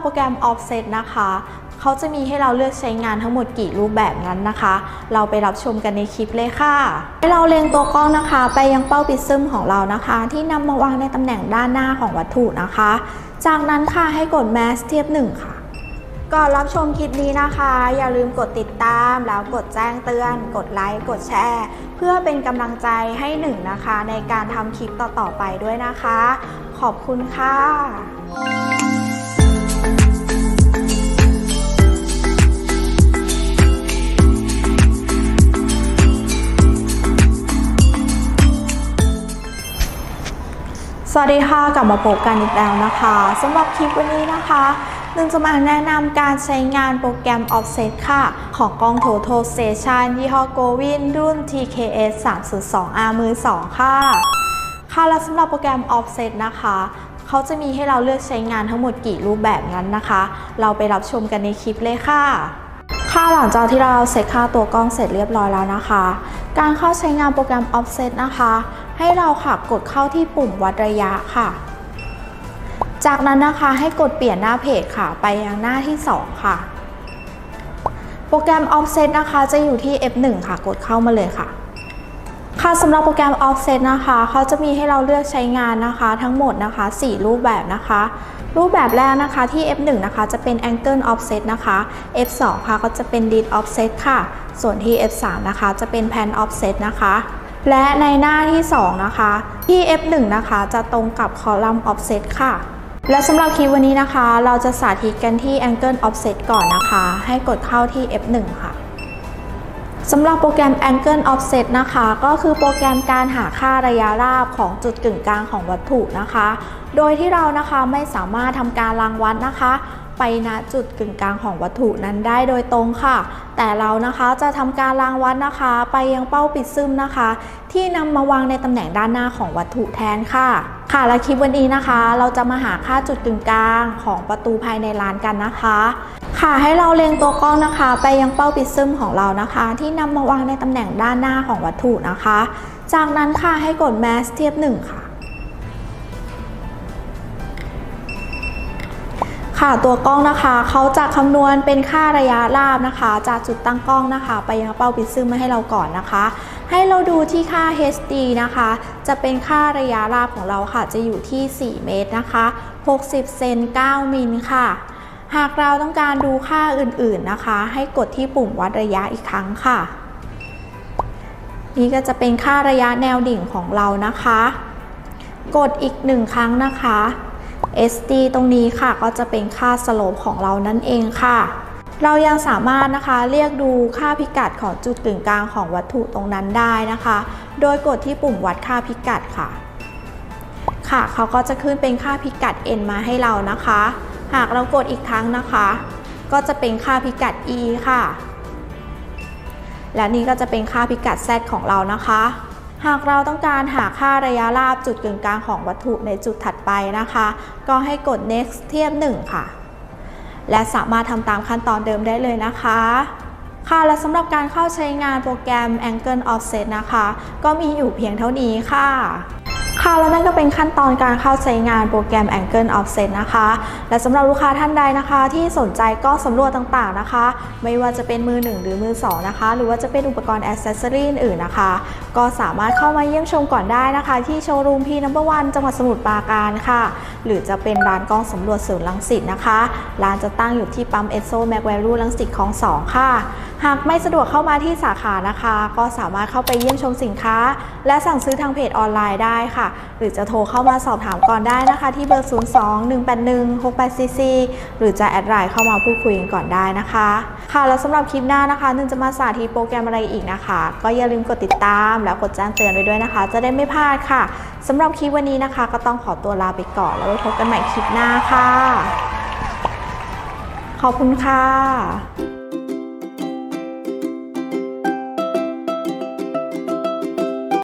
โปรแกรม Offset นะคะเขาจะมีให้เราเลือกใช้งานทั้งหมดกี่รูปแบบนั้นนะคะ เราไปรับชมกันในคลิปเลยค่ะ ให้เราเล็งตัวกล้องนะคะ ไปยังเป้าปิดซึมของเรานะคะ ที่นำมาวางในตำแหน่งด้านหน้าของวัตถุนะคะ จากนั้นค่ะให้กด Mask เทียบ 1 ค่ะ ก่อนรับชมคลิปนี้นะคะ อย่าลืมกดติดตาม แล้วกดแจ้งเตือน กดไลค์ กดแชร์ เพื่อเป็นกำลังใจให้หนึ่งนะคะ ในการทำคลิปต่อๆไปด้วยนะคะ ขอบคุณค่ะ สวัสดีค่ะกลับมาพบกันอีกแล้วนะคะสำหรับคลิปวันนี้นะคะหนึ่งจะมาแนะนำการใช้งานโปรแกรม Offset ค่ะ ของกล้อง Total Station ยี่ห้อ Govin รุ่น TKS 302R มือ 2 ค่ะ ค่ะและสำหรับโปรแกรม Offset นะคะ เขาจะมีให้เราเลือกใช้งานทั้งหมดกี่รูปแบบนั้นนะคะ เราไปรับชมกันในคลิปเลยค่ะ ค่ะหลังจากที่เราเซตค่าตัวกล้องเสร็จเรียบร้อยแล้วนะคะ การเข้าใช้งานโปรแกรม Offset นะคะ ให้เราค่ะกดเข้าที่ปุ่มวัดระยะค่ะ จากนั้นนะคะให้กดเปลี่ยนหน้าเพจค่ะ ไปยังหน้าที่ 2 ค่ะ โปรแกรม Offset นะคะจะอยู่ที่ F1 ค่ะ กดเข้ามาเลยค่ะ ค่ะสำหรับโปรแกรม Offset นะคะเขาจะมีให้เราเลือกใช้งานนะคะ ทั้งหมดนะคะ 4 รูปแบบนะคะรูปแบบแรกนะคะที่ F1 นะคะจะเป็น Angle Offset นะคะ F2 ค่ะก็จะเป็น Lead Offset ค่ะ ส่วนที่ F3 นะคะจะเป็น Pan Offset นะคะ และในหน้าที่ 2 นะคะที่ F1 นะคะจะตรงกับ Column Offset ค่ะ และสำหรับคลิปวันนี้นะคะ เราจะสาธิตกันที่ Angle Offset ก่อนนะคะ ให้กดเข้าที่ F1 ค่ะสำหรับโปรแกรม Angle Offset นะคะ ก็คือโปรแกรมการหาค่าระยะราบของจุดกึ่งกลางของวัตถุนะคะ โดยที่เรานะคะไม่สามารถทำการรางวัดนะคะ ไปณจุดกึ่งกลางของวัตถุนั้นได้โดยตรงค่ะ แต่เรานะคะจะทำการรางวัดนะคะ ไปยังเป้าปิดซึมนะคะ ที่นำมาวางในตำแหน่งด้านหน้าของวัตถุแทนค่ะค่ะและคลิปวันนี้นะคะ เราจะมาหาค่าจุดกึ่งกลางของประตูภายในร้านกันนะคะ ค่ะให้เราเล็งตัวกล้องนะคะ ไปยังเป้าปิดซึมของเรานะคะ ที่นำมาวางในตำแหน่งด้านหน้าของวัตถุนะคะ จากนั้นค่ะให้กด Mask เทียบ1ค่ะ ค่ะตัวกล้องนะคะเขาจะคำนวณเป็นค่าระยะราบนะคะ จากจุดตั้งกล้องนะคะ ไปยังเป้าปิดซึมมาให้เราก่อนนะคะ ให้เราดูที่ค่า HD นะคะ จะเป็นค่าระยะราบของเราค่ะ จะอยู่ที่ 4 เมตรนะคะ 60 เซน 9 มิลค่ะ หากเราต้องการดูค่าอื่นๆนะคะ ให้กดที่ปุ่มวัดระยะอีกครั้งค่ะ นี่ก็จะเป็นค่าระยะแนวดิ่งของเรานะคะ กดอีกหนึ่งครั้งนะคะ SD ตรงนี้ค่ะก็จะเป็นค่าสโลปของเรานั่นเองค่ะ เรายังสามารถนะคะเรียกดูค่าพิกัดของจุดกึ่งกลางของวัตถุตรงนั้นได้นะคะ โดยกดที่ปุ่มวัดค่าพิกัดค่ะ ค่ะเขาก็จะขึ้นเป็นค่าพิกัด n มาให้เรานะคะ หากเรากดอีกครั้งนะคะ ก็จะเป็นค่าพิกัด e ค่ะ และนี่ก็จะเป็นค่าพิกัด z ของเรานะคะ หากเราต้องการหาค่าระยะราบจุดกึ่งกลางของวัตถุในจุดถัดไปนะคะ ก็ให้กด next เทียบ 1 ค่ะ และสามารถทำตามขั้นตอนเดิมได้เลยนะคะ ค่ะ และสำหรับการเข้าใช้งานโปรแกรม Angle Offset นะคะ ก็มีอยู่เพียงเท่านี้ค่ะ ค่ะและนั่นก็เป็นขั้นตอนการเข้าใช้งานโปรแกรม Angle Offset นะคะ และสำหรับลูกค้าท่านใดนะคะ ที่สนใจก็สำรวจต่างๆนะคะ ไม่ว่าจะเป็นมือ 1 หรือมือ 2 นะคะ หรือว่าจะเป็นอุปกรณ์ Accessory อื่นๆนะคะ ก็สามารถเข้ามาเยี่ยมชมก่อนได้นะคะ ที่โชว์รูมพีนัมเบอร์วันจังหวัดสมุทรปราการค่ะ หรือจะเป็นร้านกล้องสำรวจศูนย์ลังสิตนะคะ ร้านจะตั้งอยู่ที่ปั๊มเอสโซแมกแวลูลังสิตของ2ค่ะหากไม่สะดวกเข้ามาที่สาขานะคะ ก็สามารถเข้าไปเยี่ยมชมสินค้า และสั่งซื้อทางเพจออนไลน์ได้ค่ะ หรือจะโทรเข้ามาสอบถามก่อนได้นะคะ ที่เบอร์ 02-181-68cc หรือจะแอดไลน์เข้ามาพูดคุยกันก่อนได้นะคะ ค่ะแล้วสำหรับคลิปหน้านะคะนึงจะมาสาธิตโปรแกรมอะไรอีกนะคะ ก็อย่าลืมกดติดตามแล้วกดแจ้งเตือนไว้ด้วยนะคะ จะได้ไม่พลาดค่ะสำหรับคลิปวันนี้นะคะ ก็ต้องขอตัวลาไปก่อน แล้วไว้พบกันใหม่คลิปหน้าค่ะ ขอบคุณค่ะ